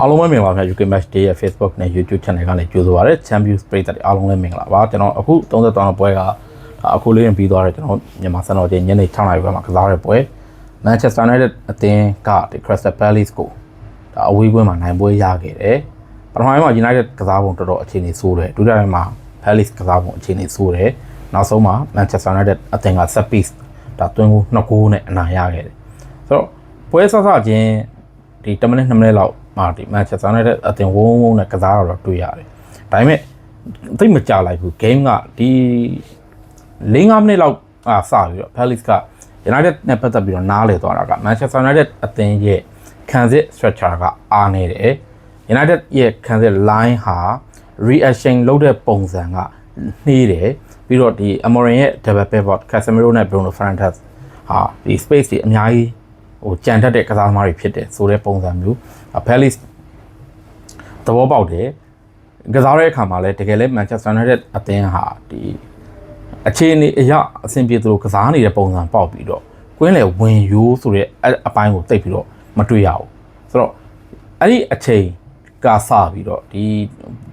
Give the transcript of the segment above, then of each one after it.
အားလုံးပဲမင်္ဂလာပါခင်ဗျာ UK Match Day ရဲ့ Facebook နဲ့ YouTube Channel ကနေကြိုဆိုပါရစေ Champions ပရိသတ်တွေအားလုံးလည်းမင်္ဂလာပါကျွန်တော်အခု33တောင်ပွဲကအခုလေးရင်ပြီးသွားတယ်ကျွန်တော်မြန်မာစံတော်ချိန်ညနေ6နာရီခွဲမှာကစားရတဲ့ပွဲ Manchester United အသင်းကဒီ Crystal Palace ကိုဒါအဝေးကွင်းမှာနိုင်ပွဲရခဲ့တယ်ပထမပိုင်းမှာ United ကစားပုံတော်တော်အခြေအနေဆိုးတယ်ဒုတိယပိုင်းမှာ Palace ကစားပုံအခြေအနေဆိုးတယ်နောက်ဆုံးမှာ Manchester United အသင်းက set piece ဒါတွင်းကို2ဂိုးနဲ့အနိုင်ရခဲ့တယ်ဆိုတော့ပွဲဆဆချင်းဒီ10မိနစ်2မိနစ်လောက် မှာဒီ Manchester United အသင်းဝုန်းဝုန်းနဲ့ကစားတော့တော့တွေ့ရတယ်ဒါပေမဲ့သိပ်မကြလိုက်ဘူး game ကဒီ4-5မိနစ်လောက်အာစပြီးတော့ Palace က United နဲ့ပတ်သက်ပြီးတော့နားလည်သွားတာက Manchester United အသင်းရဲ့ခံစစ် structure ကအားနေတယ် United ရဲ့ခံစစ် line ဟာ reaction လုပ်တဲ့ပုံစံကနှေးတယ်ပြီးတော့ဒီ Amorim ရဲ့ double pivot Casemiro နဲ့ Bruno Fernandes ဟာဒီ space တွေအများကြီး ဟိုကြံတတ်တဲ့ကစားသမားတွေဖြစ်တယ်ဆိုတဲ့ပုံစံမျိုး Palace သဘောပေါက်တယ်ကစားတဲ့အခါမှာလည်းတကယ်လဲ Manchester United အသင်းဟာဒီအခြေအနေအရအဆင်ပြေသလိုကစားနေတဲ့ပုံစံပေါက်ပြီးတော့ကွင်းလေဝင်ရိုးဆိုတဲ့အပိုင်းကိုတိတ်ပြီးတော့မတွေ့ရဘူးဆိုတော့အဲ့ဒီအချိန်ကစပြီးတော့ဒီ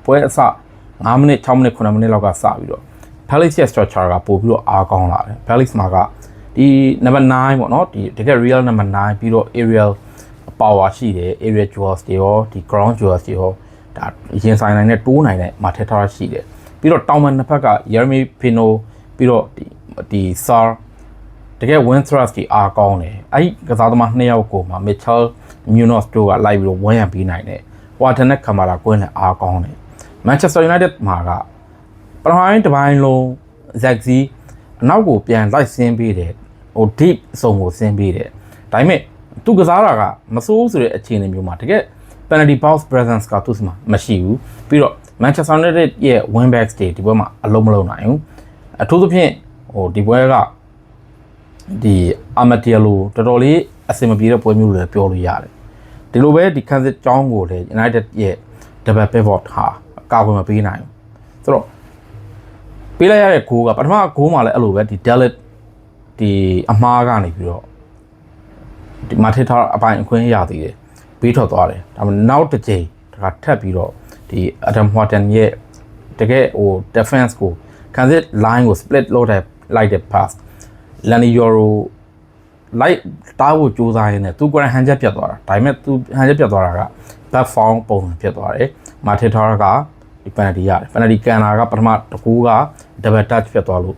ပွဲအစ9မိနစ်6မိနစ်9မိနစ်လောက်ကစပြီးတော့ Palace ရဲ့ structure ကပို့ပြီးတော့အားကောင်းလာတယ် Palace မှာက ဒီ number 9ပေါ့နော်ဒီတကယ် real number 9ပြီးတော့ aerial power ရှိတယ် area jewels တွေရောဒီ ground jewels တွေရောဒါရင်ဆိုင်နိုင်တဲ့တိုးနိုင်တဲ့မှာထက်ထားတာရှိတယ်ပြီးတော့တောင်မန်နှစ်ဖက်က Jeremy Pino ပြီးတော့ဒီဒီ Sar တကယ် win thrust တွေအားကောင်းတယ်အဲ့ဒီကစားသမားနှစ်ယောက်ကိုမှ Mitchell Munoz တို့ကလိုက်ပြီးတော့ဝန်းရံပေးနိုင်တယ် Water နဲ့ Camara ကွင်းလည်းအားကောင်းတယ် Manchester United မှာကပထမပိုင်းတစ်ပိုင်းလုံး Zaxi အနောက်ကိုပြန်လိုက်ဆင်းပေးတယ် ဟို deep အစုံကိုဆင်းပေးတယ်ဒါပေမဲ့သူကစားတာကမစိုးဆိုတဲ့အခြေအနေမျိုးမှာတကယ် penalty box presence ကသူ့စီမှာမရှိဘူးပြီးတော့ Manchester United ရဲ့ win backs တွေဒီပွဲမှာအလုံးမလုံးနိုင်ဘူးအထူးသဖြင့်ဟိုဒီပွဲကဒီအာမတီယလိုတော်တော်လေးအဆင်မပြေတဲ့ပွဲမျိုးလည်းပြောလို့ရတယ်ဒီလိုပဲဒီခံစစ်ကြောင်းကိုလည်း United ရဲ့ double pivot ဟာအကာအကွယ်မပေးနိုင်ဘူးဆိုတော့ပေးလိုက်ရတဲ့ဂိုးကပထမဂိုးမှာလည်းအဲ့လိုပဲဒီ Dalit ဒီအမားကနေပြီးတော့ဒီမာထစ်ထားအပိုင်အခွင့်ရသေးတယ်ပေးထွက်သွားတယ်ဒါပေမဲ့နောက်တစ်ချိန်တခါထပ်ပြီးတော့ဒီ Adam Horton ရဲ့တကယ်ဟို defense ကိုခံစစ် line ကို split လုပ်တဲ့လိုက်တဲ့ pass Lani Yoro လိုက်တားဖို့ကြိုးစားရင်းနဲ့သူကိုယ်တိုင်ဟန်ချက်ပြတ်သွားတာဒါပေမဲ့သူဟန်ချက်ပြတ်သွားတာက back form ပုံစံဖြစ်သွားတယ်မာထစ်ထားကဒီ penalty ရတယ် penalty ကန်တာကပထမတစ်ခုက double touch ဖြစ်သွားလို့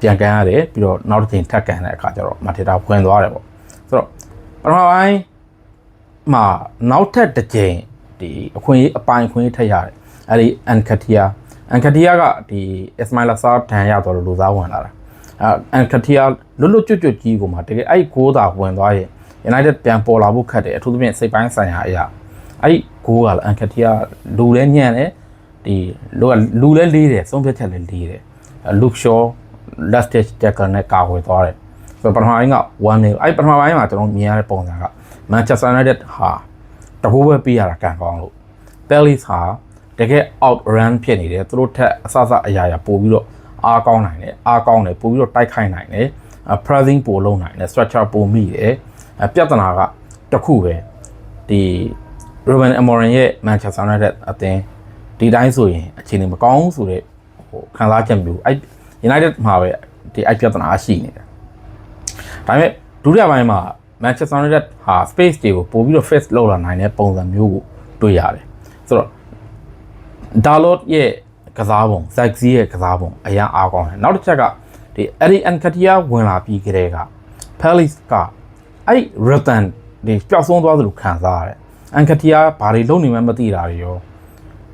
ပြန်ကန်ရတယ်ပြီးတော့နောက်တစ်ချိန်ထပ်ကန်တဲ့အခါကျတော့မထေတာဖွင့်သွားတယ်ပေါ့ဆိုတော့ပထမပိုင်းမှာနောက်ထပ်တစ်ချိန်ဒီအခွင့်အရေးအပိုင်အခွင့်အရေးထက်ရတယ်အဲ့ဒီအန်ကတီယာအန်ကတီယာကဒီအစ္စမိုင်လာဆာဒန်ရတော့လူစားဝင်လာတာအန်ကတီယာလွတ်လွတ်ကျွတ်ကျွတ်ကြီးကိုမှတကယ်အဲ့ဂိုးသာဝင်သွားရင် United ပြန်ပေါ်လာဖို့ခက်တယ်အထူးသဖြင့်စိတ်ပိုင်းဆိုင်ရာအရာအဲ့ဂိုးကလည်းအန်ကတီယာလူလဲညံ့တယ်ဒီလူကလူလဲလေးတယ်ဆုံးဖြတ်ချက်လဲလေးတယ်လူရှော last stage tackle နဲ့ကာဝယ်သွားတယ်ဆိုတော့ပထမပိုင်းက1 0အဲ့ပထမပိုင်းမှာကျွန်တော်မြင်ရတဲ့ပုံစံက Manchester United ဟာတဘိုးပဲပေးရတာကန်ကောင်းလို့ Palace ဟာတကယ် out run ဖြစ်နေတယ်သူတို့ထက်အဆအဆအရာရာပို့ပြီးတော့အားကောင်းနိုင်တယ်အားကောင်းတယ်ပို့ပြီးတော့တိုက်ခိုက်နိုင်တယ် pressing ပို့လုံးနိုင်တယ် structure ပို့မိတယ်ပြဿနာကတခုပဲဒီ Ruben Amorim ရဲ့ Manchester United အသင်းဒီတိုင်းဆိုရင်အခြေအနေမကောင်းဆိုတဲ့ဟိုခံစားချက်မျိုးအဲ့ United မှာပဲဒီအဲ့ပြဿနာရှိနေတယ်ဒါပေမဲ့ဒုတိယပိုင်းမှာ Manchester United ဟာ space တွေကိုပို့ပြီးတော့ face လောက်လာနိုင်တဲ့ပုံစံမျိုးကိုတွေ့ရတယ်ဆိုတော့ Dalot ရဲ့ကစားပုံ Zaxi ရဲ့ကစားပုံအရင်အားကောင်းတယ်နောက်တစ်ချက်ကဒီ Eddie Nketiah ဝင်လာပြီးကြတဲ့က Palace ကအဲ့ Ratan ဒီပျောက်ဆုံးသွားသလိုခံစားရတယ် Nketiah ဘာတွေလုပ်နေမှမသိတာတွေရော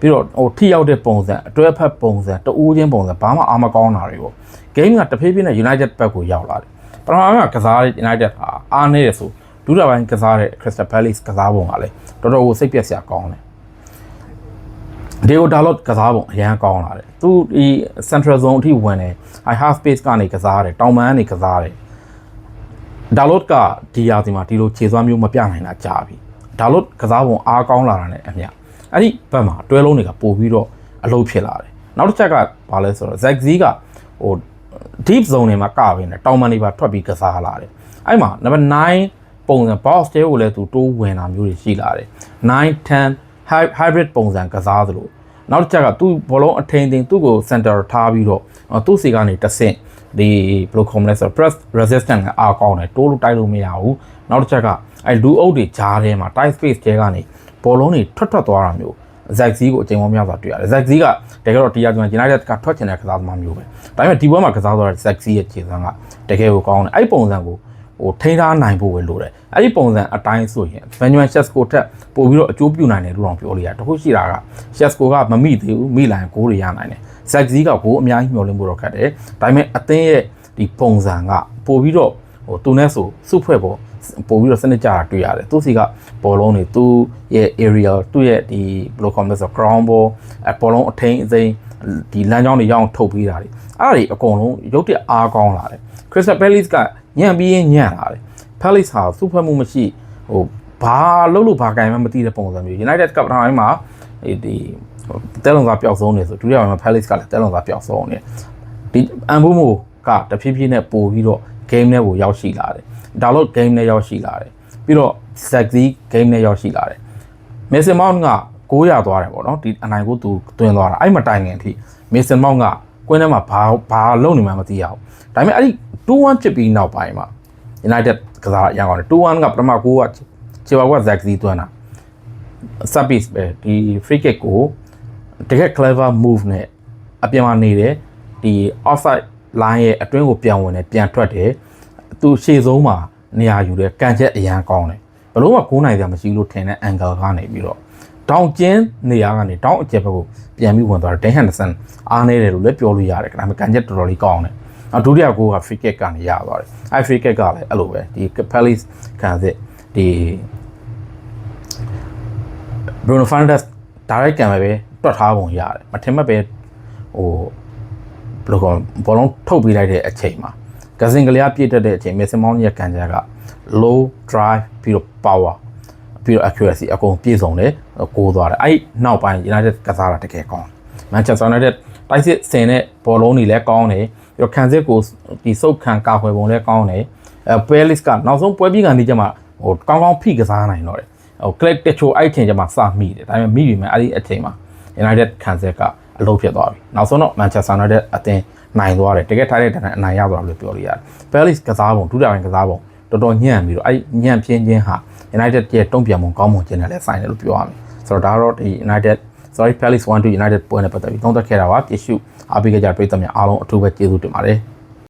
ပြီးတော့ဟိုထိရောက်တဲ့ပုံစံအတွဲဖက်ပုံစံတအိုးချင်းပုံစံဘာမှအာမကောင်းတာတွေပေါ့ game ကတဖြည်းဖြည်းနဲ့ United ဘက်ကိုရောက်လာတယ်ပထမပိုင်းကကစားတဲ့ United ဟာအားနေတယ်ဆိုဒုတိယပိုင်းကစားတဲ့ Crystal Palace ကစားပုံကလည်းတော်တော်ကိုစိတ်ပြက်စရာကောင်းတယ်ဒီကိုဒါလော့ကစားပုံအရန်ကောင်းလာတယ်သူဒီ central zone အထိဝင်တယ် high half space ကနေကစားတယ်တောင်ပန်းကနေကစားတယ်ဒါလော့ကဒီရာဒီမှာဒီလိုခြေစွမ်းမျိုးမပြနိုင်တာကြာပြီဒါလော့ကစားပုံအားကောင်းလာတာ ਨੇ အမြ အဲ့ဒီဘက်မှာတွဲလုံးတွေကပို့ပြီးတော့အလုပ်ဖြစ်လာတယ်နောက်တစ်ချက်ကဘာလဲဆိုတော့ Zaxi ကဟို deep zone တွေမှာကပဲနေတောင်ပန်တွေပါထွက်ပြီးကစားလာတယ်အဲ့မှာ number 9ပုံစံ box တဲကိုလည်းသူတိုးဝင်တာမျိုးတွေရှိလာတယ်9 10 hy- hybrid ပုံစံကစားသလိုနောက်တစ်ချက်ကသူဘောလုံးအထင်ထင်သူ့ကို center ထားပြီးတော့အော်သူ့စီကနေတစ်ဆင့်ဒီဘယ်လိုခေါ်မလဲဆိုတော့ press resistance ကအားကောင်းတယ်တိုးလို့တိုက်လို့မရဘူးနောက်တစ်ချက်ကအဲလူအုပ်တွေကြားထဲမှာ tight space တဲကနေဘောလုံးတွေထွက်ထွက်သွားတာမျိုးဇက်ဇီးကိုအချိန်ပေါင်းများစွာတွေ့ရတယ်ဇက်ဇီးကတကယ်တော့တရားကျွမ်း United ကထွက်ချင်တဲ့ကစားသမားမျိုးပဲဒါပေမဲ့ဒီဘက်မှာကစားသွားတဲ့ဇက်ဇီးရဲ့ခြေစမ်းကတကယ်ကိုကောင်းတယ်အဲ့ဒီပုံစံကိုဟိုထိန်းထားနိုင်ဖို့ပဲလိုတယ်အဲ့ဒီပုံစံအတိုင်းဆိုရင် Manuel Shesco ထက်ပို့ပြီးတော့အကျိုးပြုနိုင်တယ်လို့တော့ပြောလို့ရတယ်တခုရှိတာက Shesco ကမမိသေးဘူးမိလိုက်ရင်ဂိုးတွေရနိုင်တယ်ဇက်ဇီးကဂိုးအများကြီးမျှော်လင့်ဖို့တော့ခက်တယ်ဒါပေမဲ့အသင်းရဲ့ဒီပုံစံကပို့ပြီးတော့ဟိုသူနဲ့ဆိုစုဖွဲ့ပေါ် ပို့ပြီးတော့စနစ်ကြတာတွေ့ရတယ်သူစီကဘောလုံးတွေသူရဲ့ area သူ့ရဲ့ဒီဘယ်လိုခေါ်မလဲဆို ground ball အဘောလုံးအထိန်အစိမ်းဒီလမ်းကြောင်းတွေရအောင်ထုတ်ပေးတာတွေအဲ့ဒါတွေအကုန်လုံးရုပ်တရက်အားကောင်းလာတယ် Crystal Palace ကညံ့ပြီးရင်ညံ့လာတယ် Palace ဟာစုဖွဲ့မှုမရှိဟိုဘာလုပ်လို့ဘာကံမှမသိတဲ့ပုံစံမျိုး United ကပထမပိုင်းမှာဒီတဲလုံသားပျောက်ဆုံးနေဆိုဒုတိယပိုင်းမှာ Palace ကလည်းတဲလုံသားပျောက်ဆုံးနေဒီအန်ဘူမိုကတဖြည်းဖြည်းနဲ့ပို့ပြီးတော့ game နဲ့ကိုရောက်ရှိလာတယ် ဒါလို့ game နဲ့ရောက်ရှိလာတယ်ပြီးတော့ Zaxi game နဲ့ရောက်ရှိလာတယ် Mason Mount က900သွားတယ်ပေါ့နော်ဒီအနိုင်ကိုသူတွင်းသွားတာအဲ့မတိုင်ခင်အထိ Mason Mount ကကွင်းထဲမှာဘာဘာလုံနေမှမသိရဘူးဒါပေမဲ့အဲ့ဒီ2-1ဖြစ်ပြီးနောက်ပိုင်းမှာ United ကစားရအောင်တယ်2-1ကပထမ9ကခြေပါက Zaxi တွန်းတာ service ပဲဒီ free kick ကိုတကယ် clever move နဲ့အပြင်မှာနေတယ်ဒီ offside line ရဲ့အတွင်းကိုပြန်ဝင်တယ်ပြန်ထွက်တယ် သူရှေ့ဆုံးမှာနေရာယူတယ်ကန်ချက်အရန်ကောင်းတယ်ဘလို့မှ9နိုင်စရာမရှိလို့ထင်တဲ့ angle ကနေပြီးတော့တောင်ကျင်းနေရာကနေတောင်အကျက်ဘက်ကိုပြန်ပြီးဝင်သွားတယ်ဒန်ဟန်ဒဆန်အားနေတယ်လို့လည်းပြောလို့ရတယ်ဒါပေမဲ့ကန်ချက်တော်တော်လေးကောင်းတယ်နောက်ဒုတိယကိုက free kick ကနေရသွားတယ်အဲ free kick ကလည်းအဲ့လိုပဲဒီ Palace ခံစစ်ဒီ Bruno Fernandes direct ကံပဲပဲတွတ်ထားပုံရတယ်မထင်မှတ်ပဲဟိုဘယ်လိုကောဘောလုံးထုတ်ပေးလိုက်တဲ့အချိန်မှာ ဂဇင်ကလေးပြည့်တက်တဲ့အချိန် Mason Mount ရဲ့ကန်ချက်က low drive ပြီးတော့ power ပြီးတော့ accuracy အကုန်ပြည့်စုံတယ်ကိုးသွားတယ်အဲ့နောက်ပိုင်း United ကစားတာတကယ်ကောင်းတယ် Manchester United တိုက်စစ်ဆင်တဲ့ဘောလုံးတွေလည်းကောင်းတယ်ပြီးတော့ခံစစ်ကိုဒီစုပ်ခံကာခွယ်ပုံလည်းကောင်းတယ်အဲ Palace ကနောက်ဆုံးပွဲပြီးကနေကြမှာဟိုကောင်းကောင်းဖိကစားနိုင်တော့တယ်ဟို click တချို့အဲ့ချိန်ကျမှစမိတယ်ဒါပေမဲ့မိပြီမဲ့အဲ့ဒီအချိန်မှာ United ခံစစ်ကအလုပ်ဖြစ်သွားပြီနောက်ဆုံးတော့ Manchester United အသင်း နိုင်သွားတယ်တကယ်ထားတဲ့တန်းအနိုင်ရသွားတယ်လို့ပြောလို့ရတယ် Palace ကစားပုံဒုတိယပိုင်းကစားပုံတော်တော်ညံ့ပြီးတော့အဲ့ညံ့ပြင်းချင်းဟာ United ရဲ့တုံ့ပြန်ပုံကောင်းပုံကျင်းတယ်လည်းဆိုင်တယ်လို့ပြောရမယ်ဆိုတော့ဒါတော့ဒီ United sorry Palace 1 to United ပွဲနဲ့ပတ်သက်ပြီးသုံးသပ်ခဲ့တာပါပြည့်စုံအားပေးကြတဲ့ပရိသတ်များအားလုံးအထူးပဲကျေးဇူးတင်ပါတယ်